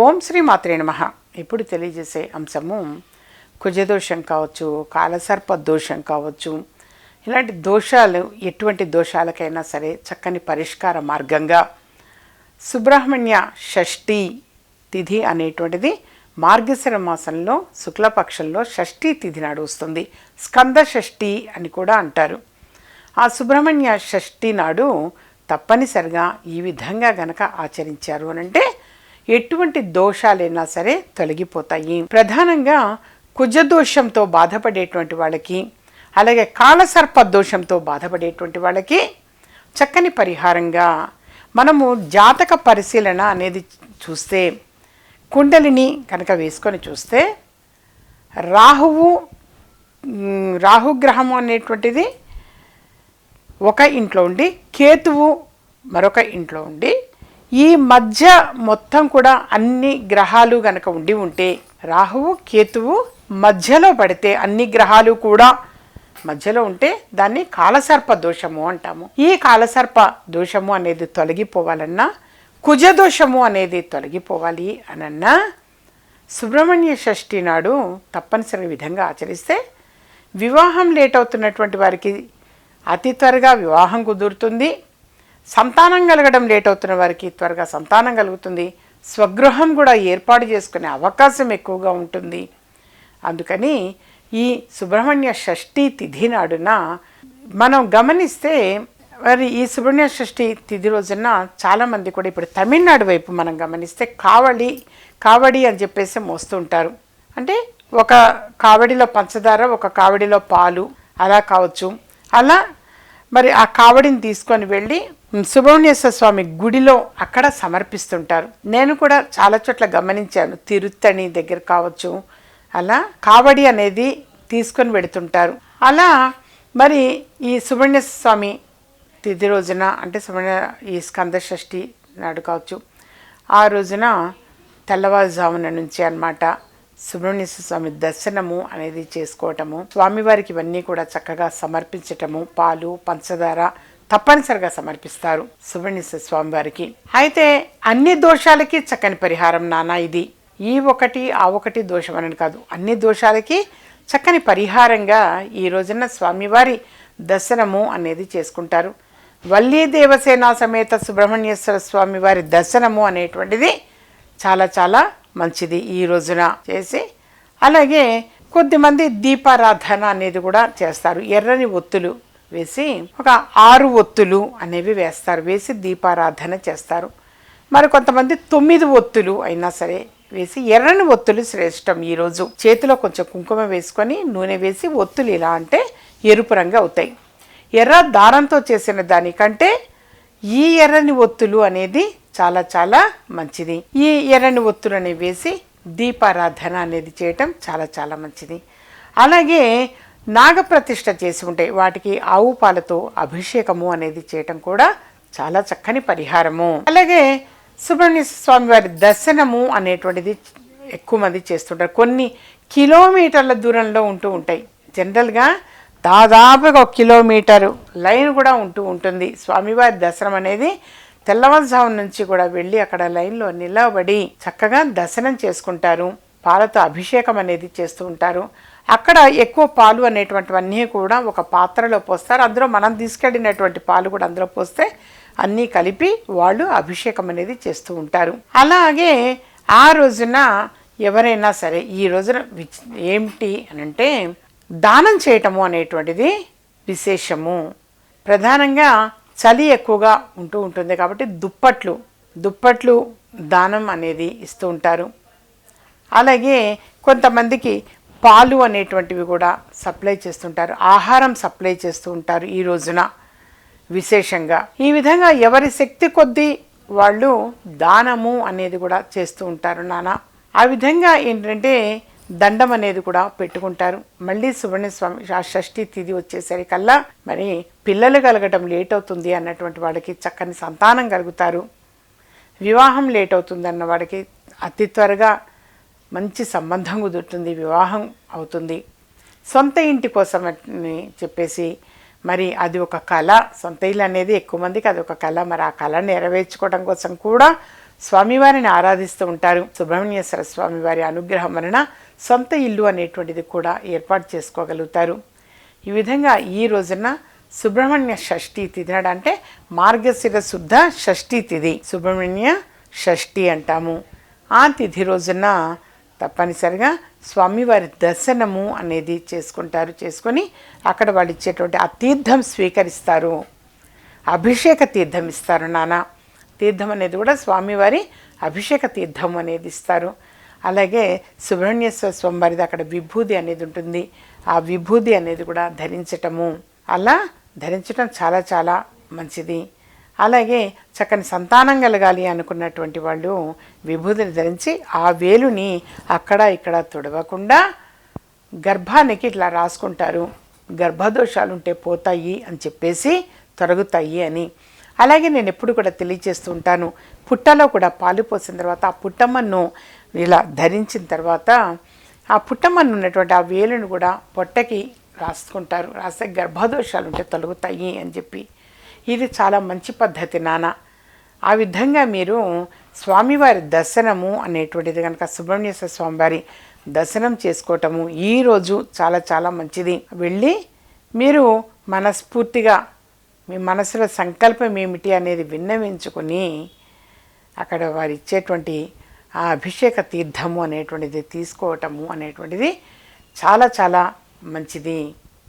ఓం శ్రీ మాత్రే నమ. ఇప్పుడు తెలియజేసే అంశము కుజదోషం కావచ్చు కాలసర్ప దోషం కావచ్చు. ఇలాంటి దోషాలు ఎటువంటి దోషాలకైనా సరే చక్కని పరిష్కార మార్గంగా సుబ్రహ్మణ్య షష్ఠి తిథి అనేటువంటిది మార్గశిర మాసంలో శుక్లపక్షంలో షష్ఠీ తిథి నాడు వస్తుంది. స్కంద షష్ఠి అని కూడా అంటారు. ఆ సుబ్రహ్మణ్య షష్ఠి నాడు తప్పనిసరిగా ఈ విధంగా గనక ఆచరించారు అని అంటే ఎటువంటి దోషాలైనా సరే తొలగిపోతాయి. ప్రధానంగా కుజదోషంతో బాధపడేటువంటి వాళ్ళకి అలాగే కాలసర్ప దోషంతో బాధపడేటువంటి వాళ్ళకి చక్కని పరిహారంగా మనము జాతక పరిశీలన అనేది చూస్తే కుండలిని కనుక వేసుకొని చూస్తే రాహువు రాహుగ్రహము అనేటువంటిది ఒక ఇంట్లో ఉండి కేతువు మరొక ఇంట్లో ఉండి ఈ మధ్య మొత్తం కూడా అన్ని గ్రహాలు గనక ఉండి ఉంటే రాహువు కేతువు మధ్యలో పడితే అన్ని గ్రహాలు కూడా మధ్యలో ఉంటే దాన్ని కాలసర్ప దోషము అంటాము. ఈ కాలసర్ప దోషము అనేది తొలగిపోవాలన్నా కుజ దోషము అనేది తొలగిపోవాలి అనన్నా సుబ్రహ్మణ్య షష్ఠి నాడు తప్పనిసరి విధంగా ఆచరిస్తే వివాహం లేట్ అవుతున్నటువంటి వారికి అతి త్వరగా వివాహం కుదురుతుంది. సంతానం కలగడం లేట్ అవుతున్న వారికి త్వరగా సంతానం కలుగుతుంది. స్వగృహం కూడా ఏర్పాటు చేసుకునే అవకాశం ఎక్కువగా ఉంటుంది. అందుకని ఈ సుబ్రహ్మణ్య షష్ఠి తిథి నాడున మనం గమనిస్తే మరి ఈ సుబ్రహ్మణ్య షష్ఠి తిథి రోజున చాలామంది కూడా ఇప్పుడు తమిళనాడు వైపు మనం గమనిస్తే కావడి కావడి అని చెప్పేసి మోస్తూ ఉంటారు. అంటే ఒక కావడిలో పంచదార ఒక కావడిలో పాలు అలా కావచ్చు. అలా మరి ఆ కావడిని తీసుకొని వెళ్ళి సుబ్రహ్మణ్యేశ్వర స్వామి గుడిలో అక్కడ సమర్పిస్తుంటారు. నేను కూడా చాలా చోట్ల గమనించాను. తిరుత్తణి దగ్గర కావచ్చు అలా కావడి అనేది తీసుకొని పెడుతుంటారు అలా మరి ఈ సుబ్రహ్మణ్యేశ్వర స్వామి తిథి రోజున అంటే సుబ్రహ్మణ్య ఈ స్కంద షష్ఠి నాడు కావచ్చు ఆ రోజున తెల్లవారుజామున నుంచి అన్నమాట సుబ్రహ్మణ్యేశ్వర స్వామి దర్శనము అనేది చేసుకోవటము స్వామివారికి ఇవన్నీ కూడా చక్కగా సమర్పించటము పాలు పంచదార తప్పనిసరిగా సమర్పిస్తారు సుబ్రహ్మణ్యేశ్వర స్వామి వారికి అయితే అన్ని దోషాలకి చక్కని పరిహారం నానా ఇది. ఈ ఒకటి ఆ ఒకటి దోషం అని కాదు. అన్ని దోషాలకి చక్కని పరిహారంగా ఈ రోజున స్వామివారి దర్శనము అనేది చేసుకుంటారు. వల్లీ దేవసేన సమేత సుబ్రహ్మణ్యేశ్వర స్వామి వారి దర్శనము అనేటువంటిది చాలా చాలా మంచిది ఈ రోజున చేసి. అలాగే కొద్దిమంది దీపారాధన అనేది కూడా చేస్తారు. ఎర్రని ఒత్తులు వేసి ఒక ఆరు ఒత్తులు అనేవి వేస్తారు. వేసి దీపారాధన చేస్తారు. మరి కొంతమంది తొమ్మిది ఒత్తులు అయినా సరే వేసి ఎర్రని ఒత్తులు శ్రేష్టం ఈరోజు చేతిలో కొంచెం కుంకుమ వేసుకొని నూనె వేసి ఒత్తులు ఇలా అంటే ఎరుపు రంగు అవుతాయి. ఎర్ర దారంతో చేసిన దానికంటే ఈ ఎర్రని ఒత్తులు అనేది చాలా చాలా మంచిది. ఈ ఎర్రని ఒత్తులు అనేవి వేసి దీపారాధన అనేది చేయటం చాలా చాలా మంచిది. అలాగే నాగప్రతిష్ఠ చేసి ఉంటాయి వాటికి ఆవు పాలతో అభిషేకము అనేది చేయటం కూడా చాలా చక్కని పరిహారము. అలాగే సుబ్రహ్మణ్య స్వామి వారి దర్శనము అనేటువంటిది ఎక్కువ మంది చేస్తుంటారు. కొన్ని కిలోమీటర్ల దూరంలో ఉంటూ ఉంటాయి. జనరల్గా దాదాపుగా ఒక కిలోమీటరు లైన్ కూడా ఉంటూ ఉంటుంది. స్వామివారి దర్శనం అనేది తెల్లవారుజాము నుంచి కూడా వెళ్ళి అక్కడ లైన్లో నిలబడి చక్కగా దర్శనం చేసుకుంటారు. పాలతో అభిషేకం అనేది చేస్తూ ఉంటారు. అక్కడ ఎక్కువ పాలు అనేటువంటివన్నీ కూడా ఒక పాత్రలో పోస్తారు. అందులో మనం తీసుకెళ్ళినటువంటి పాలు కూడా అందులో పోస్తే అన్నీ కలిపి వాళ్ళు అభిషేకం అనేది చేస్తూ ఉంటారు. అలాగే ఆ రోజున ఎవరైనా సరే ఈ రోజున విచ్- ఏమిటి అని అంటే దానం చేయటము అనేటువంటిది విశేషము. ప్రధానంగా చలి ఎక్కువగా ఉంటూ ఉంటుంది కాబట్టి దుప్పట్లు దుప్పట్లు దానం అనేది ఇస్తూ ఉంటారు. అలాగే కొంతమందికి పాలు అనేటువంటివి కూడా సప్లై చేస్తుంటారు ఆహారం సప్లై చేస్తూ ఉంటారు ఈ రోజున విశేషంగా. ఈ విధంగా ఎవరి శక్తి కొద్దీ వాళ్ళు దానము అనేది కూడా చేస్తూ ఉంటారు నాన్న ఆ విధంగా ఏంటంటే దండం అనేది కూడా పెట్టుకుంటారు. మళ్ళీ సువర్ణ స్వామి ఆ షష్ఠి తిథి వచ్చేసరికల్లా మరి పిల్లలు కలగటం లేట్ అవుతుంది అన్నటువంటి వాళ్ళకి చక్కని సంతానం కలుగుతారు. వివాహం లేట్ అవుతుంది అన్న వాడికి అతి త్వరగా మంచి సంబంధం కుదురుతుంది వివాహం అవుతుంది. సొంత ఇంటి కోసం అని చెప్పేసి మరి అది ఒక కళ. సొంత ఇల్లు అనేది ఎక్కువ మందికి అది ఒక కళ. మరి ఆ కళ నెరవేర్చుకోవడం కోసం కూడా స్వామివారిని ఆరాధిస్తూ ఉంటారు. సుబ్రహ్మణ్యేశ్వర స్వామి వారి అనుగ్రహం వలన సొంత ఇల్లు అనేటువంటిది కూడా ఏర్పాటు చేసుకోగలుగుతారు. ఈ విధంగా ఈ రోజున సుబ్రహ్మణ్య షష్ఠి తిథి నాడు అంటే మార్గశిర శుద్ధ షష్ఠి తిథి. సుబ్రహ్మణ్య షష్ఠి అంటాము. ఆ తిథి రోజున తప్పనిసరిగా స్వామివారి దర్శనము అనేది చేసుకుంటారు చేసుకొని అక్కడ వాళ్ళు ఇచ్చేటువంటి ఆ తీర్థం స్వీకరిస్తారు. అభిషేక తీర్థం ఇస్తారు నాన్న. తీర్థం అనేది కూడా స్వామివారి అభిషేక తీర్థం అనేది ఇస్తారు. అలాగే సుబ్రహ్మణ్యేశ్వర స్వామివారిది అక్కడ విభూది అనేది ఉంటుంది. ఆ విభూది అనేది కూడా ధరించటము. అలా ధరించటం చాలా చాలా మంచిది. అలాగే చక్కని సంతానం కలగాలి అనుకున్నటువంటి వాళ్ళు విభూతిని ధరించి ఆ వేలుని అక్కడ ఇక్కడ తుడవకుండా గర్భానికి ఇట్లా రాసుకుంటారు. గర్భదోషాలు ఉంటే పోతాయి అని చెప్పేసి తొలగుతాయి అని. అలాగే నేను ఎప్పుడు కూడా తెలియజేస్తూ ఉంటాను. పుట్టలో కూడా పాలు పోసిన తర్వాత ఆ పుట్టమ్మను ఇలా ధరించిన తర్వాత ఆ పుట్టమ్మను ఉన్నటువంటి ఆ వేలును కూడా పొట్టకి రాసుకుంటారు. రాస్తే గర్భదోషాలు ఉంటే తొలగుతాయి అని చెప్పి. ఇది చాలా మంచి పద్ధతి నాన్న ఆ విధంగా మీరు స్వామివారి దర్శనము అనేటువంటిది కనుక సుబ్రహ్మణ్యేశ్వర స్వామివారి దర్శనం చేసుకోవటము ఈరోజు చాలా చాలా మంచిది. వెళ్ళి మీరు మనస్ఫూర్తిగా మీ మనసులో సంకల్పం ఏమిటి అనేది విన్నవించుకొని అక్కడ వారు ఇచ్చేటువంటి ఆ అభిషేక తీర్థము అనేటువంటిది తీసుకోవటము అనేటువంటిది చాలా చాలా మంచిది.